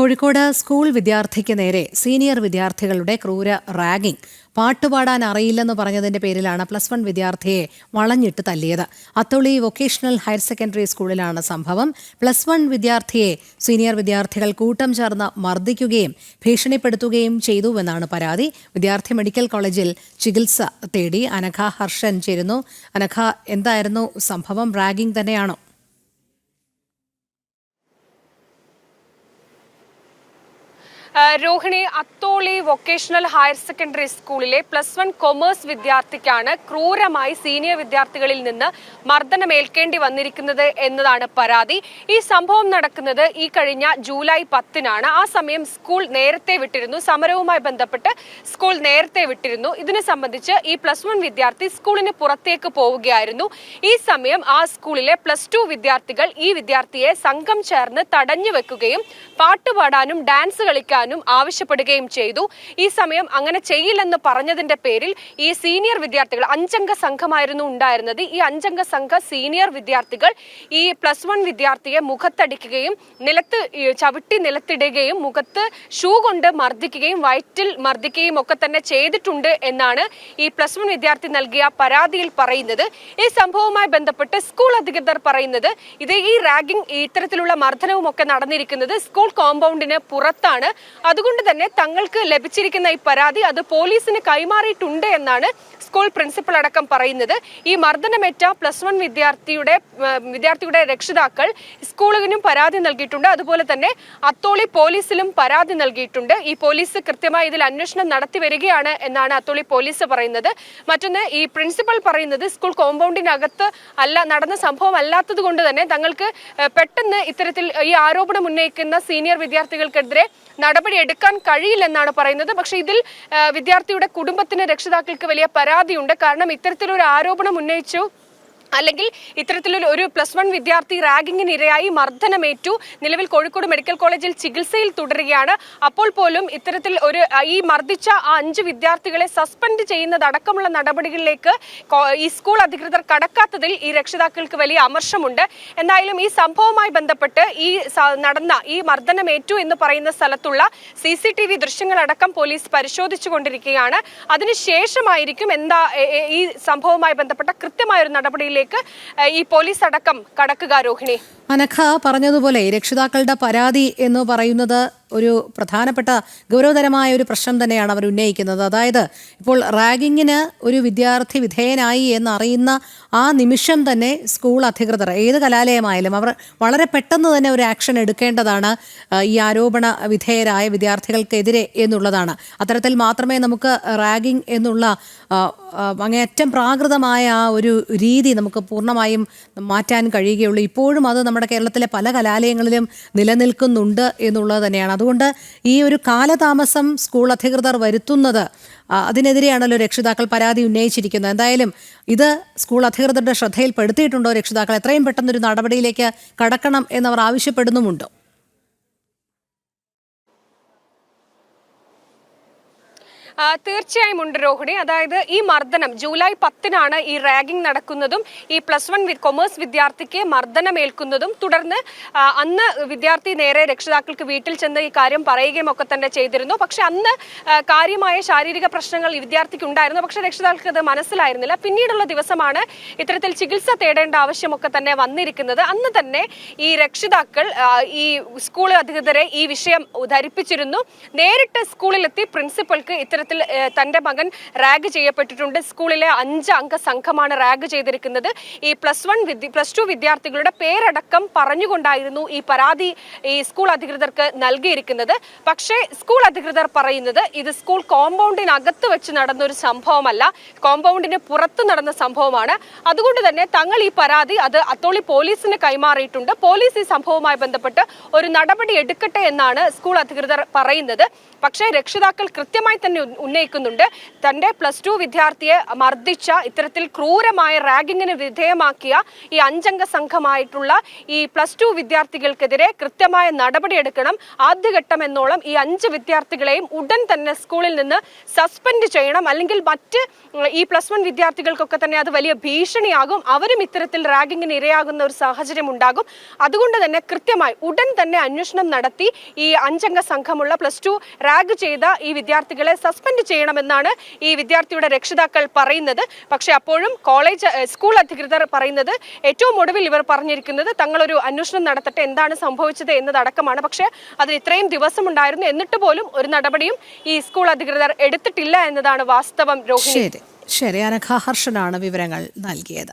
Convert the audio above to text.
Kozhikode school വിദ്യാർത്ഥിക്ക് നേരെ senior വിദ്യാർത്ഥികളുടെ ക്രൂര റാഗിംഗ്. പാട്ടുപാടാൻ അറിയില്ലെന്ന് പറഞ്ഞതിന്റെ പേരിലാണ് പ്ലസ് വൺ വിദ്യാർത്ഥിയെ വളഞ്ഞിട്ട് തല്ലിയത്. അത്തോളി വൊക്കേഷണൽ ഹയർ സെക്കൻഡറി സ്കൂളിലാണ് സംഭവം. പ്ലസ് വൺ വിദ്യാർത്ഥിയെ സീനിയർ വിദ്യാർത്ഥികൾ കൂട്ടം ചേർന്ന് മർദ്ദിക്കുകയും ഭീഷണിപ്പെടുത്തുകയും ചെയ്തുവെന്നാണ് പരാതി. വിദ്യാർത്ഥി മെഡിക്കൽ കോളേജിൽ ചികിത്സ തേടി അനഘ ഹർഷൻ ചേരുന്നു. അനഘ എന്തായിരുന്നു സംഭവം? റാഗിംഗ് തന്നെയാണോ? Rohini Atholi vocational higher secondary സ്കൂളിലെ പ്ലസ് വൺ കൊമേഴ്സ് വിദ്യാർത്ഥിക്കാണ് ക്രൂരമായി സീനിയർ വിദ്യാർത്ഥികളിൽ നിന്ന് മർദ്ദനമേൽക്കേണ്ടി വന്നിരിക്കുന്നത് എന്നതാണ് പരാതി. ഈ സംഭവം നടക്കുന്നത് ഈ കഴിഞ്ഞ ജൂലൈ പത്തിനാണ്. ആ സമയം സ്കൂൾ നേരത്തെ വിട്ടിരുന്നു. സമരവുമായി ബന്ധപ്പെട്ട് സ്കൂൾ നേരത്തെ വിട്ടിരുന്നു. ഇതിനെ സംബന്ധിച്ച് ഈ പ്ലസ് വൺ വിദ്യാർത്ഥി സ്കൂളിന് പുറത്തേക്ക് പോവുകയായിരുന്നു. ഈ സമയം ആ സ്കൂളിലെ പ്ലസ് ടു വിദ്യാർത്ഥികൾ ഈ വിദ്യാർത്ഥിയെ സംഘം ചേർന്ന് തടഞ്ഞു വെക്കുകയും പാട്ടുപാടാനും ഡാൻസ് കളിക്കാനും ആവശ്യപ്പെടുകയും ചെയ്തു. ഈ സമയം അങ്ങനെ ചെയ്യില്ലെന്ന് പറഞ്ഞതിന്റെ പേരിൽ ഈ സീനിയർ വിദ്യാർത്ഥികൾ അഞ്ചംഗ സംഘമായിരുന്നു ഉണ്ടായിരുന്നത്. ഈ അഞ്ചംഗ സംഘ സീനിയർ വിദ്യാർത്ഥികൾ ഈ പ്ലസ് വൺ വിദ്യാർത്ഥിയെ മുഖത്തടിക്കുകയും നിലത്ത് ചവിട്ടി നിലത്തിടുകയും മുഖത്ത് ഷൂ കൊണ്ട് മർദ്ദിക്കുകയും വയറ്റിൽ മർദ്ദിക്കുകയും ഒക്കെ തന്നെ ചെയ്തിട്ടുണ്ട് എന്നാണ് ഈ പ്ലസ് വൺ വിദ്യാർത്ഥി നൽകിയ പരാതിയിൽ പറയുന്നത്. ഈ സംഭവവുമായി ബന്ധപ്പെട്ട് സ്കൂൾ അധികൃതർ പറയുന്നത് ഇത് ഈ റാഗിംഗ് ഇത്തരത്തിലുള്ള മർദ്ദനവും ഒക്കെ നടന്നിരിക്കുന്നത് സ്കൂൾ കോമ്പൗണ്ടിന് പുറത്താണ്. അതുകൊണ്ട് തന്നെ തങ്ങൾക്ക് ലഭിച്ചിരിക്കുന്ന ഈ പരാതി അത് പോലീസിന് കൈമാറിയിട്ടുണ്ട് എന്നാണ് സ്കൂൾ പ്രിൻസിപ്പൽ അടക്കം പറയുന്നത്. ഈ മർദ്ദനമേറ്റ പ്ലസ് വൺ വിദ്യാർത്ഥിയുടെ വിദ്യാർത്ഥിയുടെ രക്ഷിതാക്കൾ സ്കൂളിനും പരാതി നൽകിയിട്ടുണ്ട്. അതുപോലെ തന്നെ അത്തോളി പോലീസിലും പരാതി നൽകിയിട്ടുണ്ട്. ഈ പോലീസ് കൃത്യമായി ഇതിൽ അന്വേഷണം നടത്തി വരികയാണ് എന്നാണ് അത്തോളി പോലീസ് പറയുന്നത്. മറ്റൊന്ന് ഈ പ്രിൻസിപ്പൽ പറയുന്നത് സ്കൂൾ കോമ്പൗണ്ടിനകത്ത് അല്ല നടന്ന സംഭവം അല്ലാത്തത് കൊണ്ട് തന്നെ തങ്ങൾക്ക് പെട്ടെന്ന് ഇത്തരത്തിൽ ഈ ആരോപണം ഉന്നയിക്കുന്ന സീനിയർ വിദ്യാർത്ഥികൾക്കെതിരെ നടപടി എടുക്കാൻ കഴിയില്ലെന്നാണ് പറയുന്നത്. പക്ഷേ ഇതിൽ വിദ്യാർത്ഥിയുടെ കുടുംബത്തിന് രക്ഷിതാക്കൾക്ക് വലിയ പരാതിയുണ്ട്. കാരണം ഇത്തരത്തിലൊരു ആരോപണം ഉന്നയിച്ചു അല്ലെങ്കിൽ ഇത്തരത്തിലൊരു ഒരു പ്ലസ് വൺ വിദ്യാർത്ഥി റാഗിങ്ങിന് ഇരയായി മർദ്ദനമേറ്റു. നിലവിൽ കോഴിക്കോട് മെഡിക്കൽ കോളേജിൽ ചികിത്സയിൽ തുടരുകയാണ്. അപ്പോൾ പോലും ഇത്തരത്തിൽ ഒരു ഈ മർദ്ദിച്ച ആ അഞ്ച് വിദ്യാർത്ഥികളെ സസ്പെൻഡ് ചെയ്യുന്നതടക്കമുള്ള നടപടികളിലേക്ക് ഈ സ്കൂൾ അധികൃതർ കടക്കാത്തതിൽ ഈ രക്ഷിതാക്കൾക്ക് വലിയ അമർഷമുണ്ട്. എന്തായാലും ഈ സംഭവവുമായി ബന്ധപ്പെട്ട് ഈ നടന്ന ഈ മർദ്ദനമേറ്റു എന്ന് പറയുന്ന സ്ഥലത്തുള്ള സി സി ടി വി ദൃശ്യങ്ങളടക്കം പോലീസ് പരിശോധിച്ചു കൊണ്ടിരിക്കുകയാണ് അതിനുശേഷമായിരിക്കും എന്താ ഈ സംഭവവുമായി ബന്ധപ്പെട്ട കൃത്യമായ ഒരു നടപടിയിലേക്ക് ഏ, ഈ പോലീസ് അടക്കം കടക്കുക രോഹിണി? അനഘ പറഞ്ഞതുപോലെ രക്ഷിതാക്കളുടെ പരാതി എന്ന് പറയുന്നത് ഒരു പ്രധാനപ്പെട്ട ഗൗരവതരമായ ഒരു പ്രശ്നം തന്നെയാണ് അവർ ഉന്നയിക്കുന്നത്. അതായത് ഇപ്പോൾ റാഗിങ്ങിന് ഒരു വിദ്യാർത്ഥി വിധേയനായി എന്നറിയുന്ന ആ നിമിഷം തന്നെ സ്കൂൾ അധികൃതർ ഏത് കലാലയമായാലും അവർ വളരെ പെട്ടെന്ന് തന്നെ ഒരു ആക്ഷൻ എടുക്കേണ്ടതാണ് ഈ ആരോപണ വിധേയരായ വിദ്യാർത്ഥികൾക്കെതിരെ എന്നുള്ളതാണ്. അത്തരത്തിൽ മാത്രമേ നമുക്ക് റാഗിംഗ് എന്നുള്ള അങ്ങേയറ്റം പ്രാകൃതമായ ആ ഒരു രീതി നമുക്ക് പൂർണമായും മാറ്റാൻ കഴിയുകയുള്ളൂ. ഇപ്പോഴും അത് നമ്മുടെ കേരളത്തിലെ പല കലാലയങ്ങളിലും നിലനിൽക്കുന്നുണ്ട് എന്നുള്ളത് തന്നെയാണ്. അതുകൊണ്ട് ഈ ഒരു കാലതാമസം സ്കൂൾ അധികൃതർ വരുത്തുന്നത് അതിനെതിരെയാണല്ലോ രക്ഷിതാക്കൾ പരാതി ഉന്നയിച്ചിരിക്കുന്നത്. എന്തായാലും ഇത് സ്കൂൾ അധികൃതരുടെ ശ്രദ്ധയിൽപ്പെടുത്തിയിട്ടുണ്ടോ രക്ഷിതാക്കൾ? എത്രയും പെട്ടെന്നൊരു നടപടിയിലേക്ക് കടക്കണം എന്നവർ ആവശ്യപ്പെടുന്നുമുണ്ടോ. തീർച്ചയായും ഉണ്ട് രോഹിണി. അതായത് ഈ മർദ്ദനം ജൂലൈ പത്തിനാണ് ഈ റാഗിംഗ് നടക്കുന്നതും ഈ പ്ലസ് വൺ കൊമേഴ്സ് വിദ്യാർത്ഥിക്ക് മർദ്ദനമേൽക്കുന്നതും. തുടർന്ന് അന്ന് വിദ്യാർത്ഥി നേരെ രക്ഷിതാക്കൾക്ക് വീട്ടിൽ ചെന്ന് ഈ കാര്യം പറയുകയും ഒക്കെ തന്നെ ചെയ്തിരുന്നു. പക്ഷെ അന്ന് കാര്യമായ ശാരീരിക പ്രശ്നങ്ങൾ ഈ വിദ്യാർത്ഥിക്ക് ഉണ്ടായിരുന്നു. പക്ഷെ രക്ഷിതാക്കൾക്ക് അത് മനസ്സിലായിരുന്നില്ല. പിന്നീടുള്ള ദിവസമാണ് ഇത്തരത്തിൽ ചികിത്സ തേടേണ്ട ആവശ്യമൊക്കെ തന്നെ വന്നിരിക്കുന്നത്. അന്ന് തന്നെ ഈ രക്ഷിതാക്കൾ ഈ സ്കൂൾ അധികൃതരെ ഈ വിഷയം ധരിപ്പിച്ചിരുന്നു നേരിട്ട് സ്കൂളിലെത്തി പ്രിൻസിപ്പൾക്ക് ഇത്തരത്തിൽ ഏ, തന്റെ മകൻ റാഗ് ചെയ്യപ്പെട്ടിട്ടുണ്ട്. സ്കൂളിലെ അഞ്ച് അംഗ സംഘമാണ് റാഗ് ചെയ്തിരിക്കുന്നത്. ഈ പ്ലസ് വൺ പ്ലസ് ടു വിദ്യാർത്ഥികളുടെ പേരടക്കം പറഞ്ഞുകൊണ്ടായിരുന്നു ഈ പരാതി ഈ സ്കൂൾ അധികൃതർക്ക് നൽകിയിരിക്കുന്നത്. പക്ഷേ സ്കൂൾ അധികൃതർ പറയുന്നത് ഇത് സ്കൂൾ കോമ്പൗണ്ടിനകത്ത് വെച്ച് നടന്ന ഒരു സംഭവമല്ല. കോമ്പൗണ്ടിന് പുറത്ത് നടന്ന സംഭവമാണ്. അതുകൊണ്ട് തന്നെ തങ്ങൾ ഈ പരാതി അത് അത്തോളി പോലീസിന് കൈമാറിയിട്ടുണ്ട്. പോലീസ് ഈ സംഭവവുമായി ബന്ധപ്പെട്ട് ഒരു നടപടി എടുക്കട്ടെ എന്നാണ് സ്കൂൾ അധികൃതർ പറയുന്നത്. പക്ഷേ രക്ഷിതാക്കൾ കൃത്യമായി തന്നെ ഉന്നയിക്കുന്നുണ്ട്. തന്റെ പ്ലസ് ടു വിദ്യാർത്ഥിയെ മർദ്ദിച്ച ഇത്തരത്തിൽ ക്രൂരമായ റാഗിങ്ങിന് വിധേയമാക്കിയ ഈ അഞ്ചംഗ സംഘമായിട്ടുള്ള ഈ പ്ലസ് ടു വിദ്യാർത്ഥികൾക്കെതിരെ കൃത്യമായ നടപടിയെടുക്കണം. ആദ്യഘട്ടം എന്നോളം ഈ അഞ്ച് വിദ്യാർത്ഥികളെയും ഉടൻ തന്നെ സ്കൂളിൽ നിന്ന് സസ്പെൻഡ് ചെയ്യണം. അല്ലെങ്കിൽ മറ്റ് ഈ പ്ലസ് വൺ വിദ്യാർത്ഥികൾക്കൊക്കെ തന്നെ അത് വലിയ ഭീഷണിയാകും. അവരും ഇത്തരത്തിൽ റാഗിങ്ങിന് ഇരയാകുന്ന ഒരു സാഹചര്യം ഉണ്ടാകും അതുകൊണ്ട് തന്നെ കൃത്യമായി ഉടൻ തന്നെ അന്വേഷണം നടത്തി ഈ അഞ്ചംഗ സംഘമുള്ള പ്ലസ് ടു റാഗ് ചെയ്ത ഈ വിദ്യാർത്ഥികളെ സസ്പെൻഡ് ചെയ്യണമെന്നാണ് ഈ വിദ്യാർത്ഥിയുടെ രക്ഷിതാക്കൾ പറയുന്നത്. പക്ഷേ അപ്പോഴും കോളേജ് സ്കൂൾ അധികൃതർ പറയുന്നത് ഏറ്റവും ഒടുവിൽ ഇവർ പറഞ്ഞിരിക്കുന്നത് തങ്ങളൊരു അന്വേഷണം നടത്തട്ടെ എന്താണ് സംഭവിച്ചത് എന്നതടക്കമാണ്. പക്ഷേ അതിന് ഇത്രയും ദിവസം ഉണ്ടായിരുന്നു എന്നിട്ട് പോലും ഒരു നടപടിയും ഈ സ്കൂൾ അധികൃതർ എടുത്തിട്ടില്ല എന്നതാണ് വാസ്തവം രോഹിണി. ശരി. ശരി അനഘ ഹർഷനാണ് വിവരങ്ങൾ നൽകിയത്.